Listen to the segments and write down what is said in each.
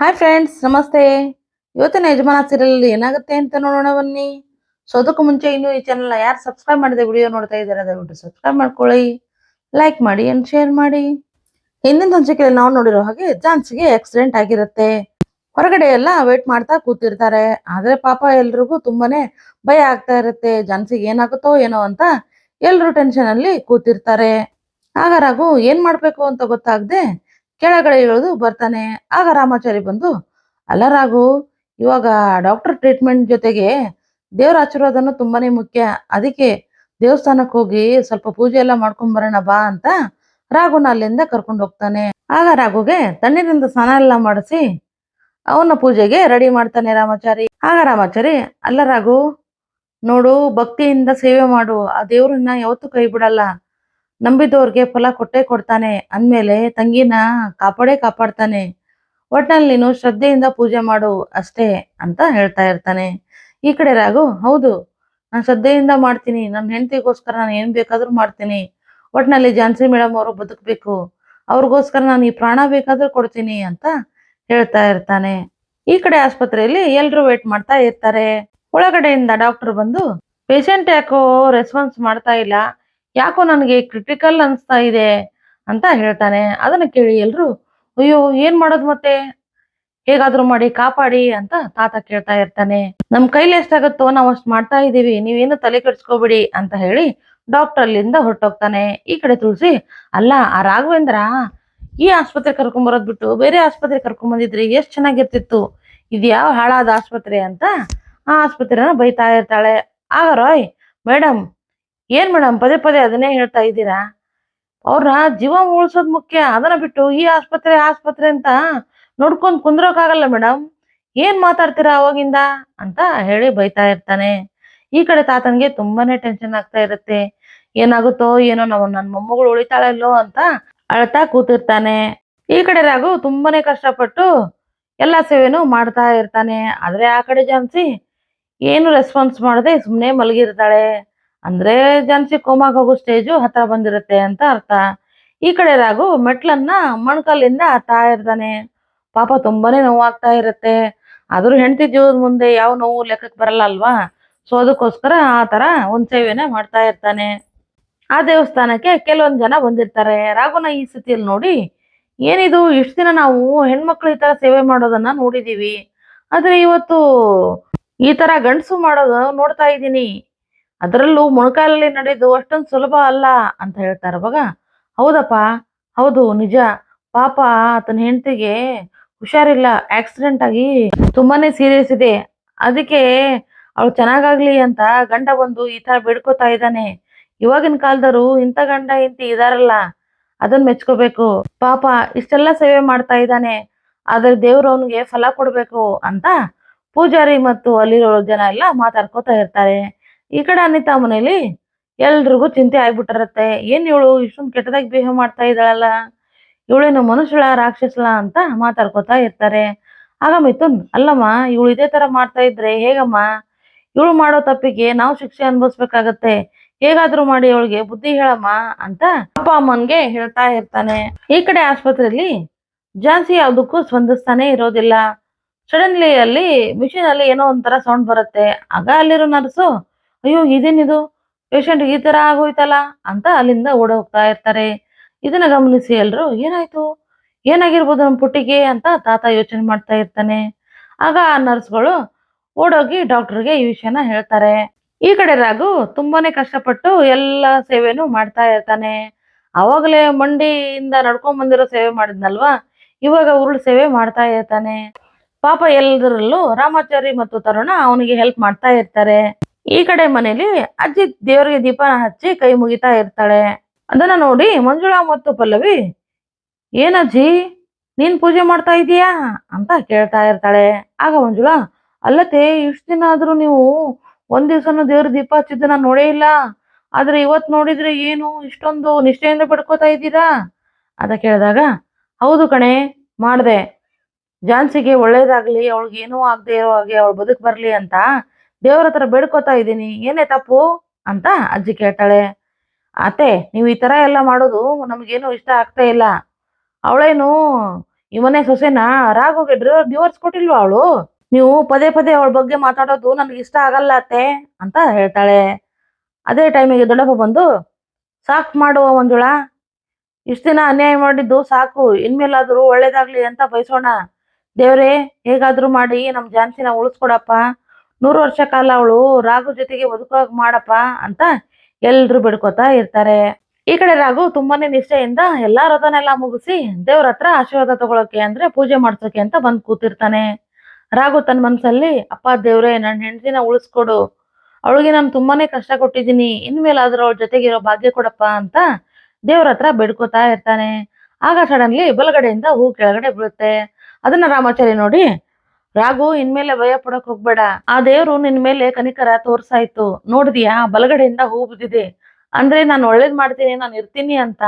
Hi friends ನಮಸ್ತೆ. ಇವತ್ತಿನ ಯಜಮಾನ ಸೀರಿಯಲ್ ಏನಾಗುತ್ತೆ ಅಂತ ನೋಡೋಣ ಬನ್ನಿ. ಸೊ ಅದಕ್ಕೂ ಮುಂಚೆ ಇನ್ನು ಈ ಚಾನಲ್ ಯಾರು ಸಬ್ಸ್ಕ್ರೈಬ್ ಮಾಡಿದೆ ವಿಡಿಯೋ ನೋಡ್ತಾ ಇದ್ದಾರೆ, ದಯವಿಟ್ಟು ಸಬ್ಸ್ಕ್ರೈಬ್ ಮಾಡ್ಕೊಳ್ಳಿ. ಲೈಕ್ ಮಾಡಿ ಅಂಡ್ ಶೇರ್ ಮಾಡಿ. ಹಿಂದಿನ ಸಂಚಿಕೆಯಲ್ಲಿ ನಾವು ನೋಡಿರೋ ಹಾಗೆ ಜಾನ್ಸಿಗೆ ಆಕ್ಸಿಡೆಂಟ್ ಆಗಿರುತ್ತೆ. ಹೊರಗಡೆ ಎಲ್ಲ ವೇಟ್ ಮಾಡ್ತಾ ಕೂತಿರ್ತಾರೆ. ಆದ್ರೆ ಪಾಪ ಎಲ್ರಿಗೂ ತುಂಬಾನೇ ಭಯ ಆಗ್ತಾ ಇರುತ್ತೆ. ಜಾನ್ಸಿಗೆ ಏನಾಗುತ್ತೋ ಏನೋ ಅಂತ ಎಲ್ರು ಟೆನ್ಷನ್ ಅಲ್ಲಿ ಕೂತಿರ್ತಾರೆ. ಆಗ ರಾಘು ಏನ್ ಮಾಡ್ಬೇಕು ಅಂತ ಗೊತ್ತಾಗದೆ ಕೆಳಗಡೆ ಇಳಿದು ಬರ್ತಾನೆ. ಆಗ ರಾಮಾಚಾರಿ ಬಂದು, ಅಲ್ಲ ರಾಘು, ಇವಾಗ ಡಾಕ್ಟರ್ ಟ್ರೀಟ್ಮೆಂಟ್ ಜೊತೆಗೆ ದೇವ್ರ ಆಶೀರ್ವಾದನೂ ತುಂಬಾನೇ ಮುಖ್ಯ. ಅದಕ್ಕೆ ದೇವಸ್ಥಾನಕ್ಕೆ ಹೋಗಿ ಸ್ವಲ್ಪ ಪೂಜೆ ಎಲ್ಲ ಮಾಡ್ಕೊಂಡ್ ಬರೋಣ ಬಾ ಅಂತ ರಾಘುನ ಅಲ್ಲಿಂದ ಕರ್ಕೊಂಡು ಹೋಗ್ತಾನೆ. ಆಗ ರಾಘುಗೆ ತಣ್ಣೀರಿಂದ ಸ್ನಾನ ಎಲ್ಲ ಮಾಡಿಸಿ ಅವನ ಪೂಜೆಗೆ ರೆಡಿ ಮಾಡ್ತಾನೆ ರಾಮಾಚಾರಿ. ಆಗ ರಾಮಾಚಾರಿ, ಅಲ್ಲ ರಾಘು, ನೋಡು, ಭಕ್ತಿಯಿಂದ ಸೇವೆ ಮಾಡು. ಆ ದೇವ್ರನ್ನ ಯಾವತ್ತೂ ಕೈ ಬಿಡಲ್ಲ. ನಂಬಿದವ್ರಿಗೆ ಫಲ ಕೊಟ್ಟೇ ಕೊಡ್ತಾನೆ. ಅಂದ್ಮೇಲೆ ತಂಗಿನ ಕಾಪಾಡೇ ಕಾಪಾಡ್ತಾನೆ. ಒಟ್ನಲ್ಲಿ ನೀನು ಶ್ರದ್ಧೆಯಿಂದ ಪೂಜೆ ಮಾಡು ಅಷ್ಟೇ ಅಂತ ಹೇಳ್ತಾ ಇರ್ತಾನೆ. ಈ ಕಡೆ ರಾಘು, ಹೌದು, ನಾನು ಶ್ರದ್ಧೆಯಿಂದ ಮಾಡ್ತೀನಿ. ನನ್ನ ಹೆಂಡತಿಗೋಸ್ಕರ ನಾನು ಏನು ಬೇಕಾದರೂ ಮಾಡ್ತೀನಿ. ಒಟ್ನಲ್ಲಿ ಝಾನ್ಸಿ ಮೇಡಮ್ ಅವರು ಬದುಕಬೇಕು. ಅವ್ರಿಗೋಸ್ಕರ ನಾನು ಈ ಪ್ರಾಣ ಬೇಕಾದರೂ ಕೊಡ್ತೀನಿ ಅಂತ ಹೇಳ್ತಾ ಇರ್ತಾನೆ. ಈ ಕಡೆ ಆಸ್ಪತ್ರೆಯಲ್ಲಿ ಎಲ್ಲರೂ ವೇಟ್ ಮಾಡ್ತಾ ಇರ್ತಾರೆ. ಒಳಗಡೆಯಿಂದ ಡಾಕ್ಟರ್ ಬಂದು ಪೇಷಂಟ್ ಯಾಕೋ ರೆಸ್ಪಾನ್ಸ್ ಮಾಡ್ತಾ ಇಲ್ಲ. ಯಾಕೋ ನನಗೆ ಕ್ರಿಟಿಕಲ್ ಅನಿಸ್ತಾ ಇದೆ ಅಂತ ಹೇಳ್ತಾನೆ. ಅದನ್ನ ಕೇಳಿ ಎಲ್ರು, ಅಯ್ಯೋ, ಏನ್ ಮಾಡೋದು ಮತ್ತೆ? ಹೇಗಾದ್ರೂ ಮಾಡಿ, ಕಾಪಾಡಿ ಅಂತ ತಾತ ಕೇಳ್ತಾ ಇರ್ತಾನೆ. ನಮ್ ಕೈಲಿ ಎಷ್ಟಾಗತ್ತೋ ನಾವ್ ಅಷ್ಟ್ ಮಾಡ್ತಾ ಇದೀವಿ ನೀವೇನು ತಲೆ ಕೆಡ್ಸ್ಕೊಬಿಡಿ ಅಂತ ಹೇಳಿ ಡಾಕ್ಟರ್ ಅಲ್ಲಿಂದ ಹೊರಟೋಗ್ತಾನೆ. ಈ ಕಡೆ ತುಳಸಿ, ಅಲ್ಲ, ಆ ರಾಘವೇಂದ್ರ, ಈ ಆಸ್ಪತ್ರೆ ಕರ್ಕೊಂಡ್ ಬರೋದ್ ಬಿಟ್ಟು ಬೇರೆ ಆಸ್ಪತ್ರೆ ಕರ್ಕೊಂಡ್ ಬಂದಿದ್ರೆ. ಎಷ್ಟ್ ಚೆನ್ನಾಗಿರ್ತಿತ್ತು. ಇದು ಯಾವ ಹಾಳಾದ ಆಸ್ಪತ್ರೆ? ಅಂತ ಆ ಆಸ್ಪತ್ರೆನ ಬೈತಾ ಇರ್ತಾಳೆ. ಆಗ ರಾಯ್ ಮೇಡಮ್ ಏನ್ ಮೇಡಮ್, ಪದೇ ಪದೇ ಅದನ್ನೇ ಹೇಳ್ತಾ ಇದ್ದೀರಾ? ಅವ್ರನ್ನ ಜೀವ ಉಳ್ಸೋದ್ ಮುಖ್ಯ, ಅದನ್ನ ಬಿಟ್ಟು ಈ ಆಸ್ಪತ್ರೆ ಆಸ್ಪತ್ರೆ ಅಂತ ನೋಡ್ಕೊಂಡ್ ಕುಂದ್ರೋಕಾಗಲ್ಲ ಮೇಡಮ್. ಏನ್ ಮಾತಾಡ್ತೀರಾ ಅವಾಗಿಂದ ಅಂತ ಹೇಳಿ ಬೈತಾ ಇರ್ತಾನೆ. ಈ ಕಡೆ ತಾತನ್ಗೆ ತುಂಬಾನೇ ಟೆನ್ಷನ್ ಆಗ್ತಾ ಇರುತ್ತೆ. ಏನಾಗುತ್ತೋ ಏನೋ ನಾವು ನನ್ನ ಮೊಮ್ಮಗಳು ಉಳಿತಾಳಲ್ಲೋ ಅಂತ ಅಳ್ತಾ ಕೂತಿರ್ತಾನೆ. ಈ ಕಡೆ ರಾಘು ತುಂಬಾನೇ ಕಷ್ಟಪಟ್ಟು ಎಲ್ಲಾ ಸೇವೆನು ಮಾಡ್ತಾ ಇರ್ತಾನೆ. ಆದ್ರೆ ಆ ಕಡೆ ಜಾನ್ಸಿ ಏನು ರೆಸ್ಪಾನ್ಸ್ ಮಾಡದೆ ಸುಮ್ನೆ ಮಲಗಿರ್ತಾಳೆ. ಅಂದ್ರೆ ಜಾನ್ಸಿ ಕೋಮಾಗ ಹೋಗೋ ಸ್ಟೇಜು ಹತ್ರ ಬಂದಿರುತ್ತೆ ಅಂತ ಅರ್ಥ. ಈ ಕಡೆ ರಾಘು ಮೆಟ್ಲನ್ನ ಮಣ್ಕಲ್ಲಿಂದ ಹತ್ತಾ ಇರ್ತಾನೆ. ಪಾಪ ತುಂಬಾನೇ ನೋವಾಗ್ತಾ ಇರುತ್ತೆ. ಆದ್ರೂ ಹೆಂಡತಿ ಜೀವದ ಮುಂದೆ ಯಾವ ನೋವು ಲೆಕ್ಕಕ್ಕೆ ಬರಲ್ಲ ಅಲ್ವಾ? ಸೊ ಅದಕ್ಕೋಸ್ಕರ ಆ ತರ ಒಂದ್ ಸೇವೆನ ಮಾಡ್ತಾ ಇರ್ತಾನೆ. ಆ ದೇವಸ್ಥಾನಕ್ಕೆ ಕೆಲವೊಂದ್ ಜನ ಬಂದಿರ್ತಾರೆ. ರಾಘುನ ಈ ಸ್ಥಿತಿಯಲ್ಲಿ ನೋಡಿ, ಏನಿದು? ಇಷ್ಟ ದಿನ ನಾವು ಹೆಣ್ಮಕ್ಳು ಈ ತರ ಸೇವೆ ಮಾಡೋದನ್ನ ನೋಡಿದೀವಿ. ಆದ್ರೆ ಇವತ್ತು ಈ ತರ ಗಂಡಸು ಮಾಡೋದು ನೋಡ್ತಾ ಇದ್ದೀನಿ. ಅದರಲ್ಲೂ ಮೊಣಕಾಲಲ್ಲಿ ನಡೆದು ಅಷ್ಟೊಂದು ಸುಲಭ ಅಲ್ಲ ಅಂತ ಹೇಳ್ತಾರೆ. ಅವಾಗ ಹೌದಪ್ಪ, ಹೌದು, ನಿಜ. ಪಾಪ ಆತನ ಹೆಂಡತಿಗೆ ಹುಷಾರಿಲ್ಲ ಆಕ್ಸಿಡೆಂಟ್ ಆಗಿ ತುಂಬಾನೇ ಸೀರಿಯಸ್ ಇದೆ. ಅದಕ್ಕೆ ಅವಳು ಚೆನ್ನಾಗಾಗ್ಲಿ ಅಂತ ಗಂಡ ಬಂದು ಈ ತರ ಬೇಡ್ಕೋತಾ ಇದ್ದಾನೆ. ಇವಾಗಿನ ಕಾಲದವರು ಇಂಥ ಗಂಡ ಇಂತಿ ಇದಾರಲ್ಲ, ಅದನ್ನ ಮೆಚ್ಕೋಬೇಕು. ಪಾಪ ಇಷ್ಟೆಲ್ಲ ಸೇವೆ ಮಾಡ್ತಾ ಇದ್ದಾನೆ, ಆದ್ರೆ ದೇವ್ರು ಅವನಿಗೆ ಫಲ ಕೊಡ್ಬೇಕು ಅಂತ ಪೂಜಾರಿ ಮತ್ತು ಅಲ್ಲಿರೋ ಜನ ಎಲ್ಲ ಮಾತಾಡ್ಕೋತಾ ಇರ್ತಾರೆ. ಈ ಕಡೆ ಅನಿತಾ ಮನೇಲಿ ಎಲ್ರಿಗೂ ಚಿಂತೆ ಆಗ್ಬಿಟ್ಟಿರತ್ತೆ. ಏನ್ ಇವಳು ಇಷ್ಟೊಂದು ಕೆಟ್ಟದಾಗಿ ಬಿಹೇವ್ ಮಾಡ್ತಾ ಇದ್ದಾಳಲ್ಲ? ಇವಳೇನು ಮನುಷ್ಯಳ ರಾಕ್ಷಸಳ ಅಂತ ಮಾತಾಡ್ಕೋತಾ ಇರ್ತಾರೆ. ಆಗ ಮಿಥುನ್, ಅಲ್ಲಮ್ಮ, ಇವಳು ಇದೇ ತರ ಮಾಡ್ತಾ ಇದ್ರೆ ಹೇಗಮ್ಮ? ಇವಳು ಮಾಡೋ ತಪ್ಪಿಗೆ ನಾವು ಶಿಕ್ಷೆ ಅನ್ಭವಿಸ್ಬೇಕಾಗತ್ತೆ. ಹೇಗಾದ್ರೂ ಮಾಡಿ ಅವಳಿಗೆ ಬುದ್ಧಿ ಹೇಳಮ್ಮ ಅಂತ ಅಪ್ಪ ಅಮ್ಮನ್ಗೆ ಹೇಳ್ತಾ ಇರ್ತಾನೆ. ಈ ಕಡೆ ಆಸ್ಪತ್ರೆಯಲ್ಲಿ ಜಾನ್ಸಿ ಯಾವುದಕ್ಕೂ ಸ್ಪಂದಿಸ್ತಾನೆ ಇರೋದಿಲ್ಲ. ಸಡನ್ಲಿ ಅಲ್ಲಿ ಮಿಷಿನ್ ಅಲ್ಲಿ ಏನೋ ಒಂಥರ ಸೌಂಡ್ ಬರುತ್ತೆ. ಆಗ ಅಲ್ಲಿರೋ ನರ್ಸು ಅಯ್ಯೋ, ಇದೇನಿದು? ಪೇಷಂಟ್ ಈ ತರ ಆಗೋಯ್ತಲ್ಲ ಅಂತ ಅಲ್ಲಿಂದ ಓಡ ಹೋಗ್ತಾ ಇರ್ತಾರೆ. ಇದನ್ನ ಗಮನಿಸಿ ಎಲ್ರು, ಏನಾಯ್ತು? ಏನಾಗಿರ್ಬೋದು ನಮ್ಮ ಪುಟ್ಟಿಗೆ ಅಂತ ತಾತ ಯೋಚನೆ ಮಾಡ್ತಾ ಇರ್ತಾನೆ. ಆಗ ಆ ನರ್ಸ್ಗಳು ಓಡೋಗಿ ಡಾಕ್ಟರ್ಗೆ ಈ ವಿಷಯನ ಹೇಳ್ತಾರೆ. ಈ ಕಡೆ ರಾಘು ತುಂಬಾನೇ ಕಷ್ಟಪಟ್ಟು ಎಲ್ಲ ಸೇವೆನೂ ಮಾಡ್ತಾ ಇರ್ತಾನೆ. ಅವಾಗಲೇ ಮಂಡಿಯಿಂದ ನಡ್ಕೊಂಡ್ ಬಂದಿರೋ ಸೇವೆ ಮಾಡಿದ್ನಲ್ವಾ? ಇವಾಗ ಉರುಳು ಸೇವೆ ಮಾಡ್ತಾ ಇರ್ತಾನೆ. ಪಾಪ ಎಲ್ಲರಲ್ಲೂ ರಾಮಾಚಾರಿ ಮತ್ತು ತರುಣ ಅವನಿಗೆ ಹೆಲ್ಪ್ ಮಾಡ್ತಾ ಇರ್ತಾರೆ. ಈ ಕಡೆ ಮನೇಲಿ ಅಜ್ಜಿ ದೇವರಿಗೆ ದೀಪನ ಹಚ್ಚಿ ಕೈ ಮುಗಿತಾ ಇರ್ತಾಳೆ. ಅದನ್ನ ನೋಡಿ ಮಂಜುಳಾ ಮತ್ತು ಪಲ್ಲವಿ, ಏನಜ್ಜಿ, ನೀನ್ ಪೂಜೆ ಮಾಡ್ತಾ ಇದೀಯಾ? ಅಂತ ಕೇಳ್ತಾ ಇರ್ತಾಳೆ. ಆಗ ಮಂಜುಳಾ ಅಲ್ಲತೆ ಇಷ್ಟ ದಿನ ಆದ್ರೂ ನೀವು ಒಂದ್ ದಿವ್ಸನೂ ದೇವ್ರ ದೀಪ ಹಚ್ಚಿದ್ದನ್ನ ನೋಡೇ ಇಲ್ಲ. ಆದ್ರೆ ಇವತ್ ನೋಡಿದ್ರೆ ಏನು, ಇಷ್ಟೊಂದು ನಿಷ್ಠೆಯಿಂದ ಪಡ್ಕೋತಾ ಇದ್ದೀರಾ? ಅಂತ ಕೇಳಿದಾಗ, ಹೌದು ಕಣೆ, ಮಾಡ್ದೆ. ಜಾನ್ಸಿಗೆ ಒಳ್ಳೇದಾಗ್ಲಿ, ಅವಳಿಗೆ ಏನೂ ಆಗದೆ ಇರೋ ಹಾಗೆ ಅವಳು ಬದುಕ್ ಬರ್ಲಿ ಅಂತ ದೇವ್ರ ಹತ್ರ ಬೇಡ್ಕೋತಾ ಇದ್ದೀನಿ ಏನೇ ತಪ್ಪು ಅಂತ ಅಜ್ಜಿ ಕೇಳ್ತಾಳೆ. ಅತ್ತೆ, ನೀವು ಈ ತರ ಎಲ್ಲ ಮಾಡೋದು ನಮ್ಗೇನು ಇಷ್ಟ ಆಗ್ತಾ ಇಲ್ಲ. ಅವಳೇನು ಮನೆ ಸೊಸೆನ ರಾಘವ್ಗೆ ಡಿವೋರ್ಸ್ ಕೊಟ್ಟಿಲ್ವಾ ಅವಳು? ನೀವು ಪದೇ ಪದೇ ಅವಳ ಬಗ್ಗೆ ಮಾತಾಡೋದು ನನಗೆ ಇಷ್ಟ ಆಗಲ್ಲ ಅತ್ತೆ ಅಂತ ಹೇಳ್ತಾಳೆ. ಅದೇ ಟೈಮಿಗೆ ದೊಡ್ಡಪ್ಪ ಬಂದು, ಸಾಕು ಮಾಡುವ ಮಂಜುಳ, ಇಷ್ಟ ದಿನ ಅನ್ಯಾಯ ಮಾಡಿದ್ದು ಸಾಕು, ಇನ್ಮೇಲಾದರೂ ಒಳ್ಳೇದಾಗ್ಲಿ ಅಂತ ಬಯಸೋಣ. ದೇವರೇ, ಹೇಗಾದರೂ ಮಾಡಿ, ನಮ್ ಜಾನ್ಸಿನ ಉಳಿಸ್ಕೊಡಪ್ಪ. ನೂರು ವರ್ಷ ಕಾಲ ಅವಳು ರಾಘು ಜೊತೆಗೆ ಬದುಕೋಗ್ ಮಾಡಪ್ಪ ಅಂತ ಎಲ್ರು ಬಿಡ್ಕೋತಾ ಇರ್ತಾರೆ. ಈ ಕಡೆ ರಾಘು ತುಂಬಾನೇ ನಿಷ್ಠೆಯಿಂದ ಎಲ್ಲಾ ರಥನೆಲ್ಲ ಮುಗಿಸಿ ದೇವ್ರ ಹತ್ರ ಆಶೀರ್ವಾದ ತಗೊಳಕ್ಕೆ ಅಂದ್ರೆ ಪೂಜೆ ಮಾಡ್ಸೋಕೆ ಅಂತ ಬಂದ್ ಕೂತಿರ್ತಾನೆ. ರಾಘು ತನ್ನ ಮನ್ಸಲ್ಲಿ, ಅಪ್ಪ ದೇವ್ರೆ ನನ್ನ ಹೆಂಡತಿನ ಉಳಿಸ್ಕೊಡು. ಅವಳಿಗೆ ನಾನು ತುಂಬಾನೇ ಕಷ್ಟ ಕೊಟ್ಟಿದ್ದೀನಿ. ಇನ್ಮೇಲಾದ್ರೂ ಜೊತೆಗೆ ಇರೋ ಭಾಗ್ಯ ಕೊಡಪ್ಪ ಅಂತ ದೇವ್ರ ಹತ್ರ ಬೇಡ್ಕೋತಾ ಇರ್ತಾನೆ. ಆಗ ಸಡನ್ಲಿ ಬಲಗಡೆಯಿಂದ ಹೂ ಕೆಳಗಡೆ ಬೀಳುತ್ತೆ. ಅದನ್ನ ರಾಮಾಚಾರಿ ನೋಡಿ ರಾಘು, ಇನ್ಮೇಲೆ ಭಯ ಪಡಕ್ ಹೋಗ್ಬೇಡ. ಆ ದೇವ್ರು ನಿನ್ ಮೇಲೆ ಕನಿಕರ ತೋರ್ಸಾಯ್ತು. ನೋಡಿದ್ಯಾ? ಬಲಗಡೆಯಿಂದ ಹೂ ಬಿದ್ದಿದೆ. ಅಂದ್ರೆ ನಾನು ಒಳ್ಳೇದ್ ಮಾಡ್ತೀನಿ, ನಾನು ಇರ್ತೀನಿ ಅಂತ.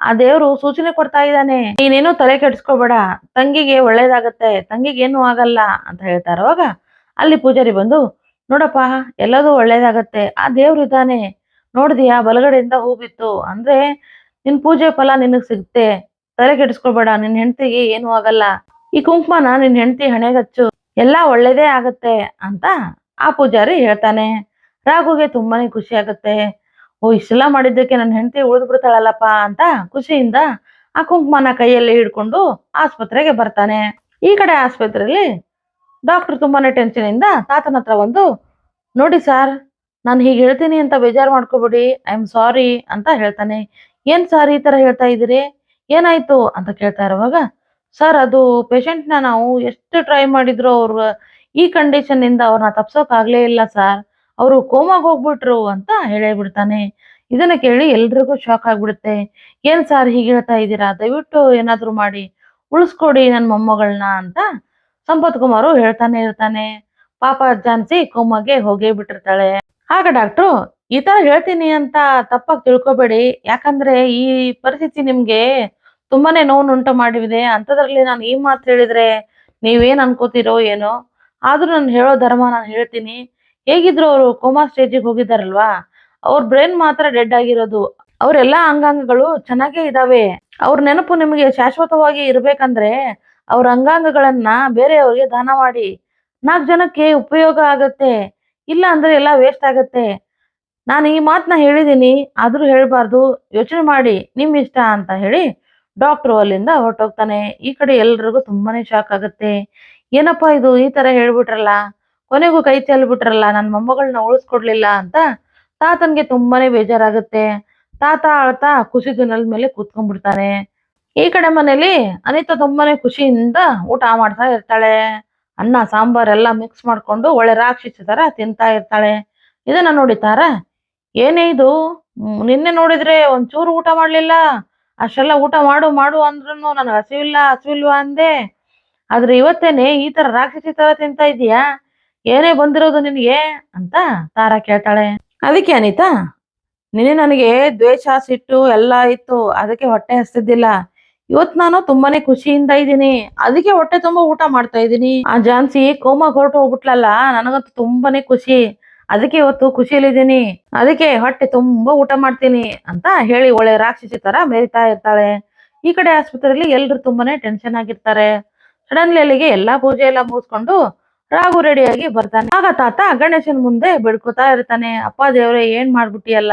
ಆ ದೇವ್ರು ಸೂಚನೆ ಕೊಡ್ತಾ ಇದ್ದಾನೆ. ನೀನೇನು ತಲೆ ಕೆಡಿಸ್ಕೋಬೇಡ. ತಂಗಿಗೆ ಒಳ್ಳೇದಾಗತ್ತೆ ತಂಗಿಗೆ ಏನು ಆಗಲ್ಲ ಅಂತ ಹೇಳ್ತಾರ ಅವಾಗ ಅಲ್ಲಿ ಪೂಜಾರಿ ಬಂದು, ನೋಡಪ್ಪ, ಎಲ್ಲದೂ ಒಳ್ಳೇದಾಗತ್ತೆ, ಆ ದೇವ್ರು ಇದ್ದಾನೆ. ನೋಡಿದ್ಯಾ? ಬಲಗಡೆಯಿಂದ ಹೂ ಬಿತ್ತು. ಅಂದ್ರೆ ನಿನ್ ಪೂಜೆ ಫಲ ನಿನಗ್ ಸಿಗುತ್ತೆ ತಲೆ ಕೆಡಿಸ್ಕೋಬೇಡ, ನಿನ್ ಹೆಂಡತಿಗೆ ಏನು ಆಗಲ್ಲ. ಈ ಕುಂಕುಮನ ನಿನ್ ಹೆಂಡತಿ ಹಣೆಗಚ್ಚು ಎಲ್ಲಾ ಒಳ್ಳೇದೇ ಆಗತ್ತೆ ಅಂತ ಆ ಪೂಜಾರಿ ಹೇಳ್ತಾನೆ. ರಾಘುಗೆ ತುಂಬಾನೇ ಖುಷಿ ಆಗತ್ತೆ. ಓ, ಇಷ್ಟೆಲ್ಲ ಮಾಡಿದ್ದಕ್ಕೆ ನನ್ನ ಹೆಂಡತಿ ಉಳಿದು ಬಿಡ್ತಾಳಲ್ಲಪ್ಪ ಅಂತ ಖುಷಿಯಿಂದ ಆ ಕುಂಕುಮನ ಕೈಯಲ್ಲಿ ಹಿಡ್ಕೊಂಡು ಆಸ್ಪತ್ರೆಗೆ ಬರ್ತಾನೆ. ಈ ಕಡೆ ಆಸ್ಪತ್ರೆಯಲ್ಲಿ ಡಾಕ್ಟರ್ ತುಂಬಾನೇ ಟೆನ್ಷನ್ ಇಂದ ತಾತನ ಹತ್ರ ಬಂದು, ನೋಡಿ ಸರ್, ನಾನು ಹೀಗೆ ಹೇಳ್ತೀನಿ ಅಂತ ಬೇಜಾರು ಮಾಡ್ಕೋಬೇಡಿ, ಐ ಆಮ್ ಸಾರಿ ಅಂತ ಹೇಳ್ತಾನೆ. ಏನ್ ಸರ್ ಈ ತರ ಹೇಳ್ತಾ ಇದ್ದೀರಿ? ಏನಾಯ್ತು? ಅಂತ ಕೇಳ್ತಾ ಇರುವಾಗ ಸರ್ ಅದು ಪೇಷಂಟ್ನ ನಾವು ಎಷ್ಟು ಟ್ರೈ ಮಾಡಿದ್ರು ಅವ್ರ ಈ ಕಂಡೀಷನ್ ಇಂದ ಅವ್ರನ್ನ ತಪ್ಸೋಕ್ ಆಗ್ಲೇ ಇಲ್ಲ ಸರ್ ಅವರು ಕೋಮಾಗ್ ಹೋಗ್ಬಿಟ್ರು ಅಂತ ಹೇಳೇ ಬಿಡ್ತಾನೆ. ಇದನ್ನ ಕೇಳಿ ಎಲ್ರಿಗೂ ಶಾಕ್ ಆಗ್ಬಿಡುತ್ತೆ. ಏನ್ ಸರ್ ಹೀಗೆ ಹೇಳ್ತಾ ಇದ್ದೀರಾ? ದಯವಿಟ್ಟು ಏನಾದ್ರು ಮಾಡಿ. ಉಳಿಸ್ಕೊಡಿ ನನ್ನ ಮೊಮ್ಮಗಳನ್ನ ಅಂತ ಸಂಪತ್ ಕುಮಾರು ಹೇಳ್ತಾನೆ ಇರ್ತಾನೆ. ಪಾಪ ಜಾನ್ಸಿ ಕೋಮಾಗೆ ಹೋಗೇ ಬಿಟ್ಟಿರ್ತಾಳೆ. ಆಗ ಡಾಕ್ಟ್ರು ಈ ತರ ಹೇಳ್ತೀನಿ ಅಂತ ತಪ್ಪಾಗಿ ತಿಳ್ಕೊಬೇಡಿ. ಯಾಕಂದ್ರೆ ಈ ಪರಿಸ್ಥಿತಿ ನಿಮ್ಗೆ ತುಂಬಾನೇ ನೋವುಂಟು ಮಾಡಿದೆ. ಅಂತದ್ರಲ್ಲಿ ನಾನು ಈ ಮಾತು ಹೇಳಿದ್ರೆ ನೀವೇನ್ ಅನ್ಕೋತೀರೋ ಏನೋ. ಆದ್ರೂ ನಾನು ಹೇಳೋ ಧರ್ಮ ನಾನು ಹೇಳ್ತೀನಿ. ಹೇಗಿದ್ರು ಅವರು ಕೋಮಾ ಸ್ಟೇಜಿಗೆ ಹೋಗಿದಾರಲ್ವಾ ಅವ್ರ ಬ್ರೈನ್ ಮಾತ್ರ ಡೆಡ್ ಆಗಿರೋದು. ಅವರೆಲ್ಲಾ ಅಂಗಾಂಗಗಳು ಚೆನ್ನಾಗೇ ಇದಾವೆ. ಅವ್ರ ನೆನಪು ನಿಮಗೆ ಶಾಶ್ವತವಾಗಿ ಇರ್ಬೇಕಂದ್ರೆ ಅವ್ರ ಅಂಗಾಂಗಗಳನ್ನ ಬೇರೆಯವ್ರಿಗೆ ದಾನ ಮಾಡಿ. ನಾಲ್ಕು ಜನಕ್ಕೆ ಉಪಯೋಗ ಆಗತ್ತೆ. ಇಲ್ಲ ಅಂದ್ರೆ ಎಲ್ಲ ವೇಸ್ಟ್ ಆಗತ್ತೆ. ನಾನು ಈ ಮಾತನ್ನ ಹೇಳಿದ್ದೀನಿ ಆದ್ರೂ ಹೇಳ್ಬಾರ್ದು. ಯೋಚನೆ ಮಾಡಿ. ನಿಮ್ ಇಷ್ಟ ಅಂತ ಹೇಳಿ ಡಾಕ್ಟ್ರು ಅಲ್ಲಿಂದ ಹೊರಟೋಗ್ತಾನೆ. ಈ ಕಡೆ ಎಲ್ರಿಗೂ ತುಂಬಾನೇ ಶಾಕ್ ಆಗುತ್ತೆ. ಏನಪ್ಪಾ ಇದು? ಈ ತರ ಹೇಳ್ಬಿಟ್ರಲ್ಲ. ಕೊನೆಗೂ ಕೈ ಚೆಲ್ಬಿಟ್ರಲ್ಲ. ನನ್ನ ಮೊಮ್ಮಗಳನ್ನ ಉಳಿಸ್ಕೊಡ್ಲಿಲ್ಲ ಅಂತ ತಾತನ್ಗೆ ತುಂಬಾನೇ ಬೇಜಾರಾಗುತ್ತೆ. ತಾತ ಅಳ್ತಾ ಖುಷಿ ದಿನದ ಮೇಲೆ ಕೂತ್ಕೊಂಡ್ಬಿಡ್ತಾನೆ. ಈ ಕಡೆ ಮನೇಲಿ ಅನಿತಾ ತುಂಬಾನೇ ಖುಷಿಯಿಂದ ಊಟ ಮಾಡ್ತಾ ಇರ್ತಾಳೆ. ಅನ್ನ, ಸಾಂಬಾರ್ ಎಲ್ಲ ಮಿಕ್ಸ್ ಮಾಡ್ಕೊಂಡು ಒಳ್ಳೆ ರಾಕ್ಷಸಿ ತರ ತಿಂತಾ ಇರ್ತಾಳೆ. ಇದನ್ನ ನೋಡಿ ತಾರ ಏನೇ ಇದು? ನಿನ್ನೆ ನೋಡಿದ್ರೆ ಒಂಚೂರು ಊಟ ಮಾಡ್ಲಿಲ್ಲ. ಅಷ್ಟೆಲ್ಲ ಊಟ ಮಾಡು ಮಾಡು ಅಂದ್ರೂ ನನಗೆ ಹಸಿವಿಲ್ಲ, ಹಸಿವಿಲ್ವಾ ಅಂದೆ. ಆದ್ರೆ ಇವತ್ತೇನೆ ಈ ತರ ರಾಕ್ಷಸಿ ತರ ತಿಂತಾ ಇದೀಯಾ ಏನೇ ಬಂದಿರೋದು ನಿನಗೆ? ಅಂತ ತಾರಾ ಕೇಳ್ತಾಳೆ. ಅದಕ್ಕೆ ಅನಿತಾ, ನಿನ್ನೆ ನನಗೆ ದ್ವೇಷ, ಸಿಟ್ಟು ಎಲ್ಲ ಇತ್ತು. ಅದಕ್ಕೆ ಹೊಟ್ಟೆ ಹಸ್ತಿದ್ದಿಲ್ಲ. ಇವತ್ ನಾನು ತುಂಬಾನೇ ಖುಷಿಯಿಂದ ಇದ್ದೀನಿ. ಅದಕ್ಕೆ ಹೊಟ್ಟೆ ತುಂಬಾ ಊಟ ಮಾಡ್ತಾ ಇದ್ದೀನಿ. ಆ ಜಾನ್ಸಿ ಕೋಮಾ ಹೊರಟು ಹೋಗ್ಬಿಟ್ಲಲ್ಲ ನನಗಂತೂ ತುಂಬಾನೇ ಖುಷಿ. ಅದಕ್ಕೆ ಇವತ್ತು ಖುಷಿಯಲ್ಲಿದ್ದೀನಿ. ಅದಕ್ಕೆ ಹೊಟ್ಟೆ ತುಂಬಾ ಊಟ ಮಾಡ್ತೀನಿ ಅಂತ ಹೇಳಿ ಒಳ್ಳೆ ರಾಕ್ಷಸಿ ತರ ಮೇರಿತಾ ಇರ್ತಾಳೆ. ಈ ಕಡೆ ಆಸ್ಪತ್ರೆಯಲ್ಲಿ ಎಲ್ರು ತುಂಬಾನೇ ಟೆನ್ಷನ್ ಆಗಿರ್ತಾರೆ. ಸಡನ್ಲಿ ಅಲ್ಲಿಗೆ ಎಲ್ಲಾ ಪೂಜೆ ಎಲ್ಲ ಮುಗಿಸ್ಕೊಂಡು ರಾಗು ರೆಡಿಯಾಗಿ ಬರ್ತಾನೆ. ಆಗ ತಾತ ಗಣೇಶನ್ ಮುಂದೆ ಬೇಡ್ಕೋತಾ ಇರ್ತಾನೆ. ಅಪ್ಪ ದೇವ್ರೆ, ಏನ್ ಮಾಡ್ಬಿಟ್ಟಿಯಲ್ಲ?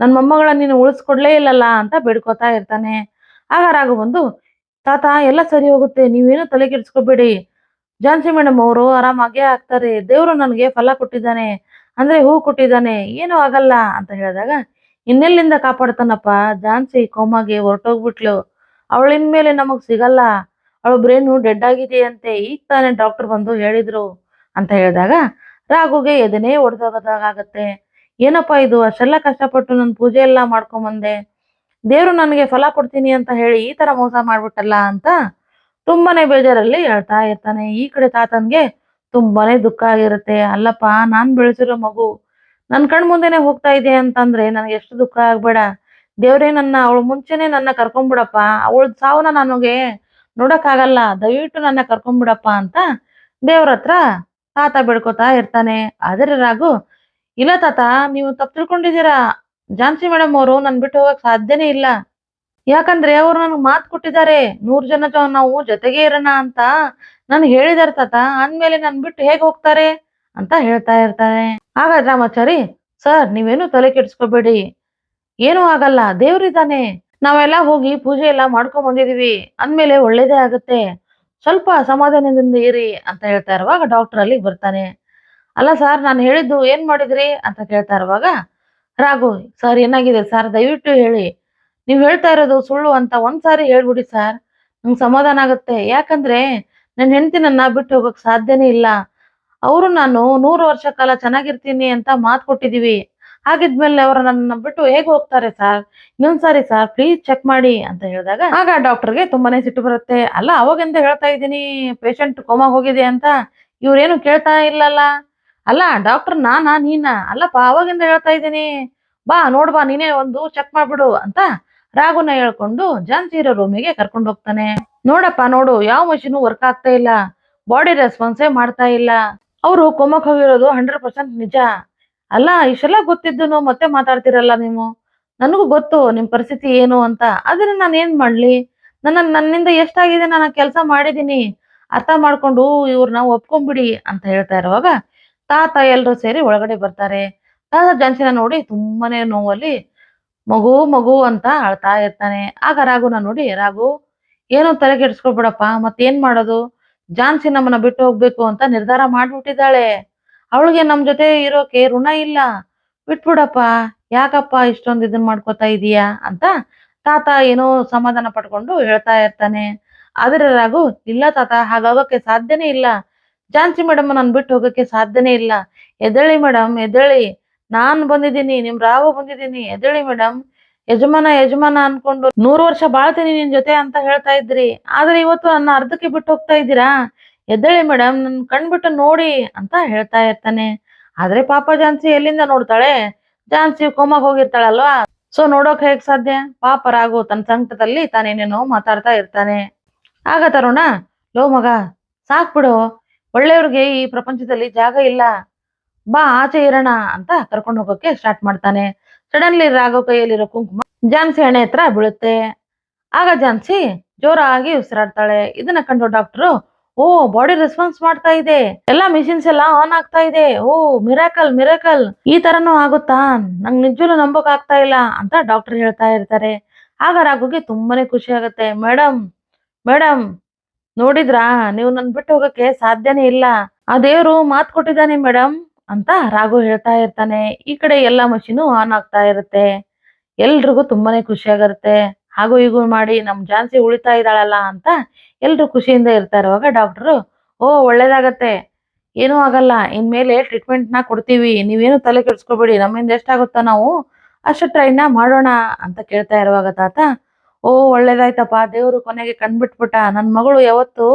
ನನ್ ಮೊಮ್ಮಗಳ ನೀನು ಉಳಿಸ್ಕೊಡ್ಲೇ ಇಲ್ಲಲ್ಲ ಅಂತ ಬೇಡ್ಕೋತಾ ಇರ್ತಾನೆ. ಆಗ ರಾಘು ಬಂದು, ತಾತ, ಎಲ್ಲ ಸರಿ ಹೋಗುತ್ತೆ. ನೀವೇನು ತಲೆ ಕೆಡಿಸ್ಕೊಬೇಡಿ. ಜಾನ್ಸಿ ಮೇಡಮ್ ಅವರು ಆರಾಮಾಗೇ ಆಗ್ತಾರೆ. ದೇವ್ರು ನನಗೆ ಫಲ ಕೊಟ್ಟಿದ್ದಾನೆ. ಅಂದ್ರೆ ಹೂ ಕೊಟ್ಟಿದ್ದಾನೆ, ಏನು ಆಗಲ್ಲ ಅಂತ ಹೇಳಿದಾಗ, ಇನ್ನೆಲ್ಲಿಂದ ಕಾಪಾಡ್ತಾನಪ್ಪ? ಜಾನ್ಸಿ ಕೋಮಾಗೆ ಹೊರಟೋಗ್ಬಿಟ್ಲು. ಅವಳಿನ ಮೇಲೆ ನಮಗ್ ಸಿಗಲ್ಲ. ಅವಳ ಬ್ರೇನು ಡೆಡ್ ಆಗಿದೆಯಂತೆ, ಈಗ ತಾನೇ ಡಾಕ್ಟರ್ ಬಂದು ಹೇಳಿದ್ರು ಅಂತ ಹೇಳಿದಾಗ ರಾಘುಗೆ ಎದನೇ ಒಡೆದೋಗದಾಗತ್ತೆ. ಏನಪ್ಪ ಇದು, ಅಷ್ಟೆಲ್ಲ ಕಷ್ಟಪಟ್ಟು ನನ್ ಪೂಜೆ ಎಲ್ಲ ಮಾಡ್ಕೊಂಬಂದೆ. ದೇವ್ರು ನನಗೆ ಫಲ ಕೊಡ್ತೀನಿ ಅಂತ ಹೇಳಿ ಈ ತರ ಮೋಸ ಮಾಡ್ಬಿಟ್ಟಲ್ಲ ಅಂತ ತುಂಬಾನೇ ಬೇಜಾರಲ್ಲಿ ಹೇಳ್ತಾ ಇರ್ತಾನೆ. ಈ ಕಡೆ ತಾತನ್ಗೆ ತುಂಬಾನೇ ದುಃಖ ಆಗಿರುತ್ತೆ. ಅಲ್ಲಪ್ಪ, ನಾನು ಬೆಳೆಸಿರೋ ಮಗು ನನ್ ಕಣ್ ಮುಂದೆನೆ ಹೋಗ್ತಾ ಇದೆ ಅಂತಂದ್ರೆ ನನಗೆ ಎಷ್ಟು ದುಃಖ ಆಗ್ಬೇಡ. ದೇವ್ರೇ ನನ್ನ, ಅವಳು ಮುಂಚೆನೆ ನನ್ನ ಕರ್ಕೊಂಡ್ಬಿಡಪ್ಪ ಅವಳ ಸಾವನ್ನ ನನಗೆ ನೋಡಕ್ಕಾಗಲ್ಲ. ದಯವಿಟ್ಟು ನನ್ನ ಕರ್ಕೊಂಡ್ಬಿಡಪ್ಪ ಅಂತ ದೇವ್ರ ಹತ್ರ ತಾತ ಬೇಡ್ಕೋತಾ ಇರ್ತಾನೆ. ಆದರೆ ರಾಘು, ಇಲ್ಲ ತಾತ, ನೀವು ತಪ್ಪು ತಿಳ್ಕೊಂಡಿದ್ದೀರಾ? ಜಾನ್ಸಿ ಮೇಡಮ್ ಅವರು ನನ್ ಬಿಟ್ಟು ಹೋಗಕ್ ಸಾಧ್ಯನೇ ಇಲ್ಲ. ಯಾಕಂದ್ರೆ ಅವ್ರು ನನಗೆ ಮಾತು ಕೊಟ್ಟಿದ್ದಾರೆ ನೂರ್ ಜನ ನಾವು ಜೊತೆಗೆ ಇರೋಣ ಅಂತ ನನ್ ಹೇಳಿದಾರೆ ತಾತ. ಅಂದ್ಮೇಲೆ ನನ್ ಬಿಟ್ಟು ಹೇಗೆ ಹೋಗ್ತಾರೆ ಅಂತ ಹೇಳ್ತಾ ಇರ್ತಾರೆ. ಆಗ ರಾಮಾಚಾರಿ, ಸರ್, ನೀವೇನು ತಲೆ ಕೆಡಿಸ್ಕೋಬೇಡಿ. ಏನೂ ಆಗಲ್ಲ ದೇವ್ರಿದ್ದಾನೆ ನಾವೆಲ್ಲ ಹೋಗಿ ಪೂಜೆ ಎಲ್ಲ ಮಾಡ್ಕೊಂಡ್ ಬಂದಿದೀವಿ. ಅಂದ್ಮೇಲೆ ಒಳ್ಳೇದೇ ಆಗುತ್ತೆ. ಸ್ವಲ್ಪ ಸಮಾಧಾನದಿಂದ ಇರಿ ಅಂತ ಹೇಳ್ತಾ ಇರುವಾಗ ಡಾಕ್ಟರ್ ಅಲ್ಲಿ ಬರ್ತಾನೆ. ಅಲ್ಲ ಸರ್, ನಾನು ಹೇಳಿದ್ದು ಏನ್ ಮಾಡಿದ್ರಿ? ಅಂತ ಕೇಳ್ತಾ ಇರುವಾಗ, ರಾಘು, ಸರ್, ಏನಾಗಿದೆ? ಸರ್, ದಯವಿಟ್ಟು ಹೇಳಿ. ನೀವು ಹೇಳ್ತಾ ಇರೋದು ಸುಳ್ಳು ಅಂತ ಒಂದ್ಸಾರಿ ಹೇಳ್ಬಿಡಿ ಸರ್. ನಂಗೆ ಸಮಾಧಾನ ಆಗುತ್ತೆ. ಯಾಕಂದ್ರೆ ನನ್ನ ಹೆಂಡತಿ ನನ್ನ ಬಿಟ್ಟು ಹೋಗಕ್ ಸಾಧ್ಯನೇ ಇಲ್ಲ. ಅವರು ನಾನು ನೂರು ವರ್ಷ ಕಾಲ ಚೆನ್ನಾಗಿರ್ತೀನಿ ಅಂತ ಮಾತು ಕೊಟ್ಟಿದೀವಿ. ಹಾಗಿದ್ಮೇಲೆ ಅವರು ನನ್ನ ಬಿಟ್ಟು ಹೇಗೆ ಹೋಗ್ತಾರೆ ಸರ್? ಇನ್ನೊಂದ್ಸಾರಿ ಸರ್ ಪ್ಲೀಸ್ ಚೆಕ್ ಮಾಡಿ ಅಂತ ಹೇಳಿದಾಗ, ಆಗ ಡಾಕ್ಟರ್ಗೆ ತುಂಬಾನೇ ಸಿಟ್ಟು ಬರುತ್ತೆ. ಅಲ್ಲ ಅವಾಗಿಂದ ಹೇಳ್ತಾ ಇದ್ದೀನಿ ಪೇಷಂಟ್ ಕೋಮಾಗ ಹೋಗಿದೆ ಅಂತ. ಇವ್ರೇನು ಕೇಳ್ತಾ ಇಲ್ಲಲ್ಲ. ಅಲ್ಲ, ಡಾಕ್ಟರ್ ನಾನಾ ನೀನಾ? ಅಲ್ಲಪ್ಪ ಅವಾಗಿಂದ ಹೇಳ್ತಾ ಇದ್ದೀನಿ. ಬಾ, ನೋಡ್ ಬಾ, ನೀನೇ ಒಂದು ಚೆಕ್ ಮಾಡ್ಬಿಡು ಅಂತ ರಾಘುನ ಹೇಳ್ಕೊಂಡು ಝಾನ್ಸಿ ಇರೋ ರೂಮಿಗೆ ಕರ್ಕೊಂಡು ಹೋಗ್ತಾನೆ. ನೋಡಪ್ಪ, ನೋಡು, ಯಾವ ಮಷೀನು ವರ್ಕ್ ಆಗ್ತಾ ಇಲ್ಲ. ಬಾಡಿ ರೆಸ್ಪಾನ್ಸೇ ಮಾಡ್ತಾ ಇಲ್ಲ. ಅವರು ಕೊಮ್ಮಕ್ ಹೋಗಿರೋದು ಹಂಡ್ರೆಡ್ ಪರ್ಸೆಂಟ್ ನಿಜ. ಅಲ್ಲ, ಇಷ್ಟೆಲ್ಲ ಗೊತ್ತಿದ್ದು ಮತ್ತೆ ಮಾತಾಡ್ತಿರಲ್ಲ ನೀವು? ನನಗೂ ಗೊತ್ತು, ನಿಮ್ ಪರಿಸ್ಥಿತಿ ಏನು ಅಂತ. ಆದ್ರೆ ನಾನು ಏನ್ ಮಾಡ್ಲಿ? ನನ್ನ, ನನ್ನಿಂದ ಎಷ್ಟಾಗಿದೆ? ನಾನು ಕೆಲಸ ಮಾಡಿದೀನಿ. ಅರ್ಥ ಮಾಡ್ಕೊಂಡು ಇವ್ರನ್ನ ಒಪ್ಕೊಂಡ್ಬಿಡಿ ಅಂತ ಹೇಳ್ತಾ ಇರುವಾಗ ತಾತ ಎಲ್ಲರೂ ಸೇರಿ ಒಳಗಡೆ ಬರ್ತಾರೆ. ತಾತ ಜಾನ್ಸಿನ ನೋಡಿ ತುಂಬಾನೇ ನೋವಲ್ಲಿ ಮಗು ಮಗು ಅಂತ ಅಳ್ತಾ ಇರ್ತಾನೆ. ಆಗ ರಾಘುನ ನೋಡಿ ರಾಘು ಏನೋ ತಲೆ ಕೆಡಿಸ್ಕೊಬೇಡಪ್ಪ ಮತ್ತೇನ್ ಮಾಡೋದು? ಜಾನ್ಸಿ ನಮ್ಮನ್ನ ಬಿಟ್ಟು ಹೋಗ್ಬೇಕು ಅಂತ ನಿರ್ಧಾರ ಮಾಡ್ಬಿಟ್ಟಿದ್ದಾಳೆ. ಅವಳಿಗೆ ನಮ್ ಜೊತೆ ಇರೋಕೆ ಋಣ ಇಲ್ಲ. ಬಿಟ್ಬಿಡಪ್ಪ, ಯಾಕಪ್ಪ ಇಷ್ಟೊಂದು ಇದನ್ ಮಾಡ್ಕೋತಾ ಇದೀಯಾ? ಅಂತ ತಾತ ಏನೋ ಸಮಾಧಾನ ಪಡ್ಕೊಂಡು ಹೇಳ್ತಾ ಇರ್ತಾನೆ. ಆದ್ರೆ ರಾಘು ಇಲ್ಲ ತಾತ, ಹಾಗಾಗೋಕೆ ಸಾಧ್ಯನೇ ಇಲ್ಲ. ಜಾನ್ಸಿ ಮೇಡಮ್ ನನ್ ಬಿಟ್ಟು ಹೋಗಕ್ಕೆ ಸಾಧ್ಯನೇ ಇಲ್ಲ. ಎದ್ದೇಳಿ ಮೇಡಮ್, ಎದ್ದೇಳಿ. ನಾನ್ ಬಂದಿದ್ದೀನಿ, ನಿಮ್ ರಾವು ಬಂದಿದ್ದೀನಿ. ಎದಳಿ ಮೇಡಮ್ ಯಜಮಾನ ಯಜಮಾನ ಅನ್ಕೊಂಡು ನೂರು ವರ್ಷ ಬಾಳ್ತೀನಿ ನಿನ್ ಜೊತೆ ಅಂತ ಹೇಳ್ತಾ ಇದ್ರಿ. ಆದ್ರೆ ಇವತ್ತು ನನ್ನ ಅರ್ಧಕ್ಕೆ ಬಿಟ್ಟು ಹೋಗ್ತಾ ಇದ್ದೀರಾ? ಎದ್ದೇಳಿ ಮೇಡಮ್ ನನ್ ಕಣ್ಬಿಟ್ಟು ನೋಡಿ ಅಂತ ಹೇಳ್ತಾ ಇರ್ತಾನೆ. ಆದ್ರೆ ಪಾಪ ಝಾನ್ಸಿ ಎಲ್ಲಿಂದ ನೋಡ್ತಾಳೆ? ಝಾನ್ಸಿ ಕೋಮಾಗ ಹೋಗಿರ್ತಾಳಲ್ವಾ? ಸೊ ನೋಡೋಕ್ ಹೇಗ್ ಸಾಧ್ಯ? ಪಾಪ ರಾಗು ತನ್ನ ಸಂಕಟದಲ್ಲಿ ತಾನೇನೇನೋ ಮಾತಾಡ್ತಾ ಇರ್ತಾನೆ. ಆಗ ತರೋಣ, ಲೋ ಮಗ, ಸಾಕ್ ಬಿಡು. ಒಳ್ಳೆಯವ್ರಿಗೆ ಈ ಪ್ರಪಂಚದಲ್ಲಿ ಜಾಗ ಇಲ್ಲ. ಬಾ ಆಚೆ ಇರೋಣ ಅಂತ ಕರ್ಕೊಂಡು ಹೋಗೋಕೆ ಸ್ಟಾರ್ಟ್ ಮಾಡ್ತಾನೆ. ಸಡನ್ಲಿ ರಾಘವ್ ಕೈಯಲ್ಲಿರೋ ಕುಂಕುಮ ಜಾನ್ಸಿ ಹಣೆ ಹತ್ರ ಬೀಳುತ್ತೆ. ಆಗ ಜಾನ್ಸಿ ಜೋರಾಗಿ ಉಸಿರಾಡ್ತಾಳೆ. ಇದನ್ನ ಕಂಡು ಡಾಕ್ಟ್ರು ಓ ಬಾಡಿ ರೆಸ್ಪಾನ್ಸ್ ಮಾಡ್ತಾ ಇದೆ. ಎಲ್ಲ ಮಿಷಿನ್ಸ್ ಎಲ್ಲ ಆನ್ ಆಗ್ತಾ ಇದೆ. ಓ ಮಿರಾಕಲ್ ಮಿರಾಕಲ್ ಈ ತರನು ಆಗುತ್ತಾ? ನಂಗೆ ನಿಜವೂ ನಂಬಕ್ ಆಗ್ತಾ ಇಲ್ಲ ಅಂತ ಡಾಕ್ಟರ್ ಹೇಳ್ತಾ ಇರ್ತಾರೆ. ಆಗ ರಾಘುಗೆ ತುಂಬಾನೇ ಖುಷಿ ಆಗುತ್ತೆ. ಮೇಡಮ್ ಮೇಡಮ್ ನೋಡಿದ್ರಾ? ನೀವು ನನ್ ಬಿಟ್ಟು ಹೋಗಕ್ಕೆ ಸಾಧ್ಯನೇ ಇಲ್ಲ. ಆ ದೇವ್ರು ಮಾತ್ ಕೊಟ್ಟಿದ್ದಾನೆ ಮೇಡಮ್ ಅಂತ ರಾಘು ಹೇಳ್ತಾ ಇರ್ತಾನೆ. ಈ ಕಡೆ ಎಲ್ಲಾ ಮಷೀನು ಆನ್ ಆಗ್ತಾ ಇರುತ್ತೆ. ಎಲ್ರಿಗೂ ತುಂಬಾನೇ ಖುಷಿ ಆಗಿರುತ್ತೆ ಹಾಗೂ ಹೀಗೂ ಮಾಡಿ ನಮ್ ಜಾನ್ಸಿ ಉಳಿತಾ ಇದ್ದಾಳಲ್ಲ ಅಂತ ಎಲ್ರು ಖುಷಿಯಿಂದ ಇರ್ತಾ ಇರುವಾಗ ಡಾಕ್ಟ್ರು, ಓ, ಒಳ್ಳೇದಾಗತ್ತೆ. ಏನೂ ಆಗಲ್ಲ. ಇನ್ಮೇಲೆ ಟ್ರೀಟ್ಮೆಂಟ್ನ ಕೊಡ್ತೀವಿ. ನೀವೇನು ತಲೆ ಕೆಡ್ಸ್ಕೊಬೇಡಿ. ನಮ್ಮಿಂದ ಎಷ್ಟಾಗುತ್ತೋ ನಾವು ಅಷ್ಟು ಟ್ರೈನ ಮಾಡೋಣ ಅಂತ ಕೇಳ್ತಾ ಇರುವಾಗ ತಾತ, ಓ, ಒಳ್ಳೇದಾಯ್ತಪ್ಪ. ದೇವ್ರು ಕೊನೆಗೆ ಕಣ್ಬಿಟ್ಬಿಟ್ಟ. ನನ್ ಮಗಳು ಯಾವತ್ತು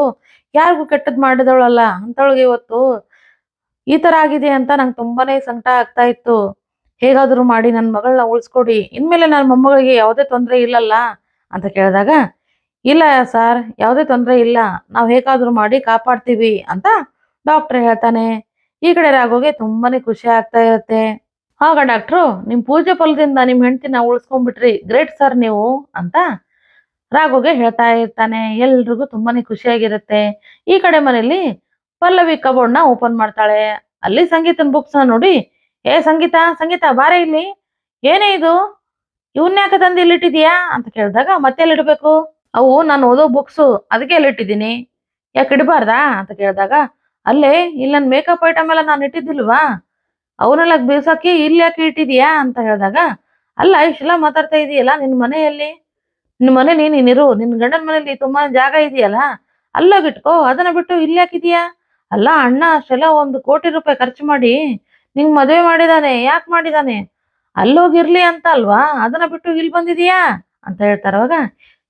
ಯಾರಿಗೂ ಕೆಟ್ಟದ್ ಮಾಡಿದವಳಲ್ಲ. ಅಂತವಳಿಗೆ ಇವತ್ತು ಈ ತರ ಆಗಿದೆ ಅಂತ ನಂಗೆ ತುಂಬಾನೇ ಸಂಕಟ ಆಗ್ತಾ ಇತ್ತು. ಹೇಗಾದ್ರೂ ಮಾಡಿ ನನ್ನ ಮಗಳನ್ನ ಉಳಿಸ್ಕೊಡಿ. ಇನ್ಮೇಲೆ ನನ್ನ ಮೊಮ್ಮಗಳಿಗೆ ಯಾವುದೇ ತೊಂದರೆ ಇಲ್ಲಲ್ಲ ಅಂತ ಕೇಳಿದಾಗ, ಇಲ್ಲ ಸರ್, ಯಾವುದೇ ತೊಂದರೆ ಇಲ್ಲ. ನಾವು ಹೇಗಾದ್ರೂ ಮಾಡಿ ಕಾಪಾಡ್ತೀವಿ ಅಂತ ಡಾಕ್ಟರ್ ಹೇಳ್ತಾನೆ. ಈ ಕಡೆ ರಾಘೋಗೆ ತುಂಬಾನೇ ಖುಷಿ ಆಗ್ತಾ ಇರುತ್ತೆ. ಆಗ ಡಾಕ್ಟ್ರು, ನಿಮ್ ಪೂಜೆ ಫಲದಿಂದ ನಿಮ್ ಹೆಂಡತಿನ ಉಳಿಸ್ಕೊಂಡ್ಬಿಟ್ರಿ, ಗ್ರೇಟ್ ಸರ್ ನೀವು ಅಂತ ರಾಘೋಗೆ ಹೇಳ್ತಾ ಇರ್ತಾನೆ. ಎಲ್ರಿಗೂ ತುಂಬಾನೇ ಖುಷಿಯಾಗಿರುತ್ತೆ. ಈ ಕಡೆ ಮನೆಯಲ್ಲಿ ಪಲ್ಲವಿ ಕಬೋರ್ಡ್ನ ಓಪನ್ ಮಾಡ್ತಾಳೆ. ಅಲ್ಲಿ ಸಂಗೀತನ ಬುಕ್ಸ್ ನೋಡಿ, ಏ ಸಂಗೀತ ಸಂಗೀತ ಬಾರೆ ಇಲ್ಲಿ. ಏನೇ ಇದು? ಇವನ್ ಯಾಕೆ ತಂದು ಇಲ್ಲಿಟ್ಟಿದ್ಯಾ ಅಂತ ಕೇಳಿದಾಗ, ಮತ್ತೆ ಎಲ್ಲಿಡ್ಬೇಕು ಅವು ನಾನು ಓದೋ ಬುಕ್ಸು, ಅದಕ್ಕೆ ಎಲ್ಲಿಟ್ಟಿದ್ದೀನಿ ಯಾಕೆ ಇಡಬಾರ್ದಾ? ಅಂತ ಕೇಳಿದಾಗ, ಅಲ್ಲೇ, ಇಲ್ಲಿ ನನ್ನ ಮೇಕಪ್ ಐಟಮ್ ಎಲ್ಲ ನಾನು ಇಟ್ಟಿದ್ದಿಲ್ವಾ? ಅವನ್ನೆಲ್ಲ ಬೀಸಾಕಿ ಇಲ್ಲಿ ಯಾಕೆ ಇಟ್ಟಿದ್ಯಾ ಅಂತ ಹೇಳಿದಾಗ, ಅಲ್ಲ ಇಷ್ಟೆಲ್ಲ ಮಾತಾಡ್ತಾ ಇದೀಯಲ್ಲ ನಿನ್ ಮನೆಯಲ್ಲಿ? ನಿನ್ ಮನೇಲಿ ನೀನಿರು ನಿನ್ ಗಂಡನ ಮನೆಯಲ್ಲಿ ತುಂಬಾ ಜಾಗ ಇದೆಯಲ್ಲ ಅಲ್ಲೋಗಿಟ್ಕೋ ಅದನ್ನ ಬಿಟ್ಟು ಇಲ್ಲಿ ಯಾಕಿದ್ಯಾ ಅಲ್ಲ ಅಣ್ಣ, ಅಷ್ಟೆಲ್ಲ ಒಂದು ಕೋಟಿ ರೂಪಾಯಿ ಖರ್ಚು ಮಾಡಿ ನಿಂಗ್ ಮದುವೆ ಮಾಡಿದಾನೆ, ಯಾಕೆ ಮಾಡಿದಾನೆ? ಅಲ್ಲೋಗಿರ್ಲಿ ಅಂತ ಅಲ್ವಾ? ಅದನ್ನ ಬಿಟ್ಟು ಇಲ್ಲಿ ಬಂದಿದೀಯಾ? ಅಂತ ಹೇಳ್ತಾರವಾಗ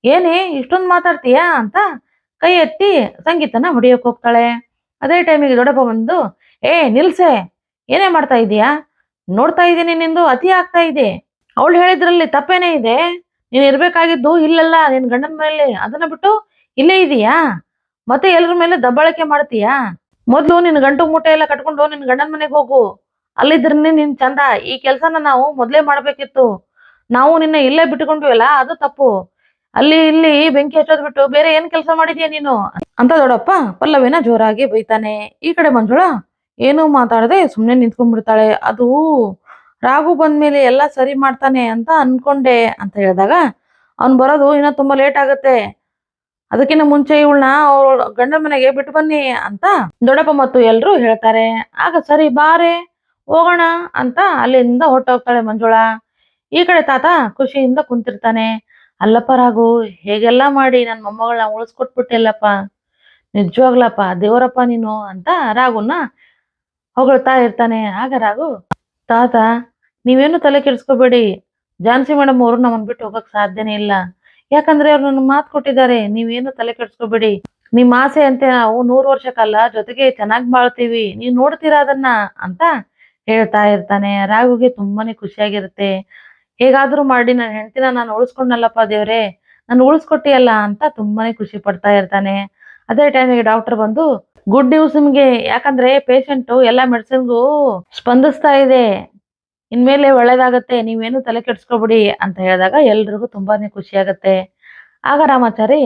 ಏನೇ, ಇಷ್ಟೊಂದು ಮಾತಾಡ್ತೀಯಾ ಅಂತ ಕೈ ಎತ್ತಿ ಸಂಗೀತನ ಹೊಡಿಯೋಕೆ ಹೋಗ್ತಾಳೆ. ಅದೇ ಟೈಮಿಗೆ ದೊಡ್ಡಪ್ಪ ಬಂದು, ಏ, ನಿಲ್ಸೆ, ಏನೇ ಮಾಡ್ತಾ ಇದೀಯಾ? ನೋಡ್ತಾ ಇದ್ದೀನಿ ನಿಂದು, ಅತಿ ಆಗ್ತಾ ಇದೆ. ಅವಳು ಹೇಳಿದ್ರಲ್ಲಿ ತಪ್ಪೇನೇ ಇದೆ. ನೀನು ಇರ್ಬೇಕಾಗಿದ್ದು ಇಲ್ಲೆಲ್ಲ, ನಿನ್ ಗಂಡನ ಮೇಲೆ, ಅದನ್ನ ಬಿಟ್ಟು ಇಲ್ಲೇ ಇದೀಯಾ? ಮತ್ತೆ ಎಲ್ರ ಮೇಲೆ ದಬ್ಬಾಳಿಕೆ ಮಾಡ್ತೀಯಾ? ಮೊದ್ಲು ನಿನ್ ಗಂಟು ಮೂಟೆ ಎಲ್ಲ ಕಟ್ಕೊಂಡು ನಿನ್ ಗಂಡನ ಮನೆಗೆ ಹೋಗು. ಅಲ್ಲಿದ್ರನೆ ನಿನ್ ಚಂದ. ಈ ಕೆಲ್ಸನ ನಾವು ಮೊದ್ಲೇ ಮಾಡ್ಬೇಕಿತ್ತು. ನಾವು ನಿನ್ನ ಇಲ್ಲೇ ಬಿಟ್ಕೊಂಡ್ವಲ್ಲ ಅದು ತಪ್ಪು. ಅಲ್ಲಿ ಇಲ್ಲಿ ಬೆಂಕಿ ಹಚ್ಚೋದ್ ಬಿಟ್ಟು ಬೇರೆ ಏನ್ ಕೆಲಸ ಮಾಡಿದ್ಯಾ ನೀನು? ಅಂತ ದೊಡ್ಡಪ್ಪ ಪಲ್ಲವಿನ ಜೋರಾಗಿ ಬೈತಾನೆ. ಈ ಕಡೆ ಮಂಜುಳ ಏನೂ ಮಾತಾಡದೆ ಸುಮ್ನೆ ನಿಂತ್ಕೊಂಡ್ಬಿಡ್ತಾಳೆ. ಅದು ರಾಘು ಬಂದ್ಮೇಲೆ ಎಲ್ಲ ಸರಿ ಮಾಡ್ತಾನೆ ಅಂತ ಅನ್ಕೊಂಡೆ ಅಂತ ಹೇಳಿದಾಗ, ಅವ್ನ್ ಬರೋದು ಇನ್ನ ತುಂಬಾ ಲೇಟ್ ಆಗತ್ತೆ. ಅದಕ್ಕಿಂತ ಮುಂಚೆ ಇವಳನ್ನ ಅವ್ರ ಗಂಡನ ಮನೆಗೆ ಬಿಟ್ಟು ಬನ್ನಿ ಅಂತ ದೊಡ್ಡಪ್ಪ ಮತ್ತು ಎಲ್ರು ಹೇಳ್ತಾರೆ. ಆಗ ಸರಿ ಬಾರೆ ಹೋಗೋಣ ಅಂತ ಅಲ್ಲಿಂದ ಹೊಟ್ಟೋಗ್ತಾಳೆ ಮಂಜುಳ. ಈ ಕಡೆ ತಾತ ಖುಷಿಯಿಂದ ಕುಂತಿರ್ತಾನೆ. ಅಲ್ಲಪ್ಪ ರಾಘು, ಹೇಗೆಲ್ಲ ಮಾಡಿ ನನ್ನ ಮೊಮ್ಮಗಳನ್ನ ಉಳಿಸ್ಕೊಟ್ಬಿಟ್ಟಿಲ್ಲಪ್ಪ? ನಿಜವಾಗ್ಲಪ್ಪ, ದೇವರಪ್ಪ ನೀನು ಅಂತ ರಾಘುನ ಹೊಗಳ್ತಾ ಇರ್ತಾನೆ. ಆಗ ರಾಘು, ತಾತ, ನೀವೇನು ತಲೆ ಕೆಡಿಸ್ಕೋಬೇಡಿ. ಜಾನ್ಸಿ ಮೇಡಮ್ ಅವರು ನಮ್ಮನ್ ಬಿಟ್ಟು ಹೋಗಕ್ ಸಾಧ್ಯನೇ ಇಲ್ಲ. ಯಾಕಂದ್ರೆ ಅವ್ರು ನನ್ನ ಮಾತು ಕೊಟ್ಟಿದ್ದಾರೆ, ನೀವೇನು ತಲೆ ಕೆಡ್ಸ್ಕೊಬೇಡಿ. ನಿಮ್ ಆಸೆ ಅಂತೆ ನಾವು ನೂರು ವರ್ಷಕ್ಕಲ್ಲ ಕಾಲ ಜೊತೆಗೆ ಚೆನ್ನಾಗಿ ಬಾಳ್ತೀವಿ, ನೀವ್ ನೋಡ್ತೀರಾ ಅದನ್ನ ಅಂತ ಹೇಳ್ತಾ ಇರ್ತಾನೆ. ರಾಘುಗೆ ತುಂಬಾನೇ ಖುಷಿಯಾಗಿರುತ್ತೆ. ಹೇಗಾದ್ರೂ ಮಾಡಿ ನನ್ನ ಹೆಂಡತಿನ ನಾನು ಉಳಿಸ್ಕೊಂಡಲ್ಲಪ್ಪ ದೇವ್ರೆ, ನಾನು ಉಳಿಸ್ಕೊಟ್ಟಿಯಲ್ಲ ಅಂತ ತುಂಬಾನೇ ಖುಷಿ ಪಡ್ತಾ ಇರ್ತಾನೆ. ಅದೇ ಟೈಮಿಗೆ ಡಾಕ್ಟರ್ ಬಂದು ಗುಡ್ ನ್ಯೂಸ್ ನಿಮ್ಗೆ, ಯಾಕಂದ್ರೆ ಪೇಷಂಟ್ ಎಲ್ಲ ಮೆಡಿಸಿನ್ಗೂ ಸ್ಪಂದಿಸ್ತಾ ಇದೆ. ಇನ್ಮೇಲೆ ಒಳ್ಳೇದಾಗತ್ತೆ, ನೀವೇನು ತಲೆ ಕೆಡ್ಸ್ಕೊಬಿಡಿ ಅಂತ ಹೇಳಿದಾಗ ಎಲ್ರಿಗೂ ತುಂಬಾನೇ ಖುಷಿ ಆಗತ್ತೆ ಆಗ ರಾಮಾಚಾರಿ,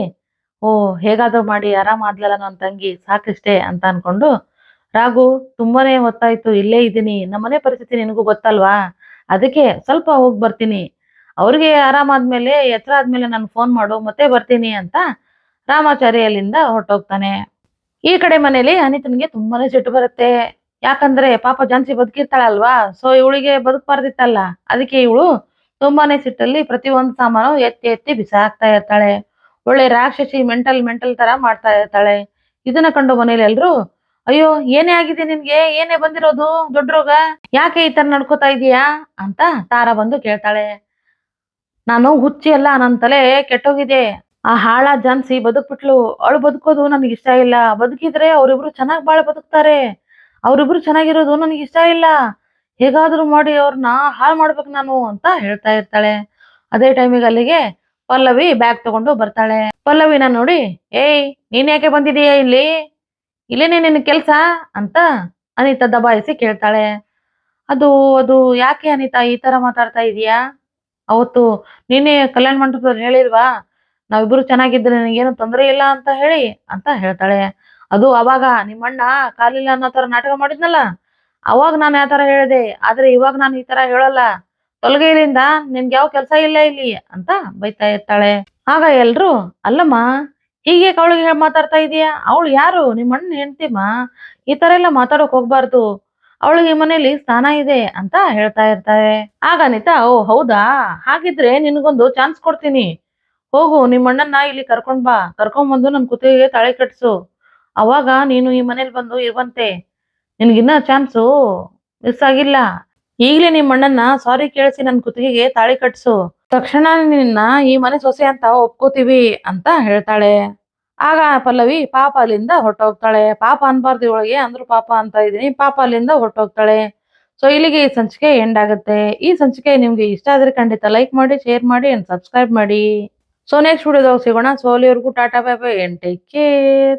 ಓ, ಹೇಗಾದ್ರೂ ಮಾಡಿ ಆರಾಮ್ ಆದ್ಲಲ್ಲ ನನ್ನ ತಂಗಿ, ಸಾಕಿಷ್ಟೇ ಅಂತ ಅನ್ಕೊಂಡು, ರಾಘು, ತುಂಬಾನೇ ಹೊತ್ತಾಯ್ತು, ಇಲ್ಲೇ ಇದ್ದೀನಿ, ನಮ್ಮನೆ ಪರಿಸ್ಥಿತಿ ನಿನಗೂ ಗೊತ್ತಲ್ವಾ? ಅದಕ್ಕೆ ಸ್ವಲ್ಪ ಹೋಗಿ ಬರ್ತೀನಿ. ಅವ್ರಿಗೆ ಆರಾಮಾದ್ಮೇಲೆ ಎತ್ತರ ಆದ್ಮೇಲೆ ನಾನು ಫೋನ್ ಮಾಡು, ಮತ್ತೆ ಬರ್ತೀನಿ ಅಂತ ರಾಮಾಚಾರಿ ಅಲ್ಲಿಂದ ಹೊರಟೋಗ್ತಾನೆ. ಈ ಕಡೆ ಮನೇಲಿ ಅನಿತನಿಗೆ ತುಂಬಾನೇ ಸಿಟ್ಟು ಬರುತ್ತೆ. ಯಾಕಂದ್ರೆ ಪಾಪ ಜಾನ್ಸಿ ಬದುಕಿರ್ತಾಳಲ್ವಾ? ಸೊ ಇವಳಿಗೆ ಬದುಕಬಾರ್ದಿತ್ತಲ್ಲ. ಅದಕ್ಕೆ ಇವಳು ತುಂಬಾನೇ ಸಿಟ್ಟಲ್ಲಿ ಪ್ರತಿಯೊಂದು ಸಾಮಾನು ಎತ್ತಿ ಎತ್ತಿ ಬಿಸಾಕ್ತಾ ಇರ್ತಾಳೆ. ಒಳ್ಳೆ ರಾಕ್ಷಸಿ ಮೆಂಟಲ್ ಮೆಂಟಲ್ ತರ ಮಾಡ್ತಾ ಇರ್ತಾಳೆ. ಇದನ್ನ ಕಂಡು ಮನೇಲಿ ಎಲ್ರು, ಅಯ್ಯೋ, ಏನೇ ಆಗಿದೆ ನಿನ್ಗೆ? ಏನೇ ಬಂದಿರೋದು? ದೊಡ್ಡ ರೋಗ? ಯಾಕೆ ಈ ತರ ನಡ್ಕೋತಾ ಇದೀಯಾ? ಅಂತ ತಾರ ಬಂದು ಕೇಳ್ತಾಳೆ. ನಾನು ಹುಚ್ಚಿ ಅಲ್ಲ ನನ್ನ ತಲೆ ಕೆಟ್ಟೋಗಿದೆ. ಆ ಹಾಳ ಜಾನ್ಸಿ ಬದುಕ್ಬಿಟ್ಲು. ಅವಳು ಬದುಕೋದು ನನಗೆ ಇಷ್ಟ ಇಲ್ಲ. ಬದುಕಿದ್ರೆ ಅವರಿಬ್ರು ಚೆನ್ನಾಗಿ ಬಾಳ ಬದುಕ್ತಾರೆ. ಅವರಿಬ್ರು ಚೆನ್ನಾಗಿರೋದು ನನಗೆ ಇಷ್ಟ ಇಲ್ಲ. ಹೇಗಾದ್ರೂ ಮಾಡಿ ಅವ್ರನ್ನ ಹಾಳು ಮಾಡ್ಬೇಕು ನಾನು ಅಂತ ಹೇಳ್ತಾ ಇರ್ತಾಳೆ. ಅದೇ ಟೈಮಿಗೆ ಅಲ್ಲಿಗೆ ಪಲ್ಲವಿ ಬ್ಯಾಗ್ ತಗೊಂಡು ಬರ್ತಾಳೆ. ಪಲ್ಲವಿನ ನೋಡಿ, ಏಯ್, ನೀನ್ ಯಾಕೆ ಬಂದಿದೀಯ ಇಲ್ಲಿ? ಇಲ್ಲೇನೇ ನಿನ್ನ ಕೆಲ್ಸ? ಅಂತ ಅನಿತಾ ದಬಾಯಿಸಿ ಕೇಳ್ತಾಳೆ. ಅದು ಅದು ಯಾಕೆ ಅನಿತಾ ಈ ತರ ಮಾತಾಡ್ತಾ ಇದೀಯಾ? ಅವತ್ತು ನೀನೇ ಕಲ್ಯಾಣ ಮಂಟಪದಲ್ಲಿ ಹೇಳಿಲ್ವಾ? ನಾವಿಬ್ರು ಚೆನ್ನಾಗಿದ್ರೆ ನನಗೇನು ತೊಂದರೆ ಇಲ್ಲ ಅಂತ ಹೇಳಿ, ಅಂತ ಹೇಳ್ತಾಳೆ. ಅದು ಅವಾಗ ನಿಮ್ಮಣ್ಣ ಕಾಲಿಲ್ಲ ಅನ್ನೋ ತರ ನಾಟಕ ಮಾಡಿದ್ನಲ್ಲ, ಅವಾಗ ನಾನು ಯಾವ ತರ ಹೇಳಿದೆ. ಆದ್ರೆ ಇವಾಗ ನಾನು ಈ ತರ ಹೇಳಲ್ಲ. ತೊಲಗೈಲಿಂದ ನಿನ್ಗೆ ಯಾವ ಕೆಲಸ ಇಲ್ಲ ಇಲ್ಲಿ ಅಂತ ಬೈತಾ ಇರ್ತಾಳೆ. ಆಗ ಎಲ್ರು, ಅಲ್ಲಮ್ಮ, ಹೀಗೆ ಅವಳಿಗೆ ಮಾತಾಡ್ತಾ ಇದೀಯಾ? ಅವಳು ಯಾರು? ನಿಮ್ಮ ಅಣ್ಣ ಹೆಂಡ್ತಿಮ್ಮ? ಈ ತರ ಎಲ್ಲ ಮಾತಾಡೋಕ್ ಹೋಗ್ಬಾರ್ದು. ಅವಳಿಗೆ ಮನೇಲಿ ಸ್ಥಾನ ಇದೆ ಅಂತ ಹೇಳ್ತಾ ಇರ್ತಾರೆ. ಆಗ ಅನಿತಾ ಓ, ಹೌದಾ? ಹಾಗಿದ್ರೆ ನಿನಗೊಂದು ಚಾನ್ಸ್ ಕೊಡ್ತೀನಿ. ಹೋಗು ನಿಮ್ಮ ಅಣ್ಣನ್ನ ಇಲ್ಲಿ ಕರ್ಕೊಂಡ್ ಬಾ. ಕರ್ಕೊಂಡ್ ಬಂದು ನನ್ ಕುತ್ತಿಗೆಗೆ ತಾಳೆ ಕಟ್ಸು. ಅವಾಗ ನೀನು ಈ ಮನೇಲಿ ಬಂದು ಇರುವಂತೆ, ನಿನ್ಗಿನ್ನ ಚಾನ್ಸು ಮಿಸ್ ಆಗಿಲ್ಲ. ಈಗಲೇ ನಿಮ್ಮ ಅಣ್ಣನ್ನ ಸಾರಿ ಕೇಳಿಸಿ ನನ್ ಕುತ್ತಿಗೆಗೆ ತಾಳಿ ಕಟ್ಸು. ತಕ್ಷಣ ನಿನ್ನ ಈ ಮನೆ ಸೊಸೆ ಅಂತ ಒಪ್ಕೋತೀವಿ ಅಂತ ಹೇಳ್ತಾಳೆ. ಆಗ ಪಲ್ಲವಿ ಪಾಪ ಅಲ್ಲಿಂದ ಹೊರಟೋಗ್ತಾಳೆ. ಪಾಪ ಅನ್ಬಾರ್ದು ಇವಳಿಗೆ, ಅಂದ್ರು ಪಾಪ ಅಂತ ಇದೀನಿ ಪಾಪ ಅಲ್ಲಿಂದ ಹೊರಟೋಗ್ತಾಳೆ. ಸೊ ಇಲ್ಲಿಗೆ ಈ ಸಂಚಿಕೆ ಎಂಡ್ ಆಗುತ್ತೆ. ಈ ಸಂಚಿಕೆ ನಿಮ್ಗೆ ಇಷ್ಟ ಆದ್ರೆ ಖಂಡಿತ ಲೈಕ್ ಮಾಡಿ ಶೇರ್ ಮಾಡಿ ಅಂಡ್ ಸಬ್ಸ್ಕ್ರೈಬ್ ಮಾಡಿ. ಸೊ ನೆಕ್ಸ್ಟ್ ವಿಡಿಯೋದಾಗ ಸಿಗೋಣ. ಸೊ ಅಲ್ಲಿವರೆಗೂ tata bye bye and take care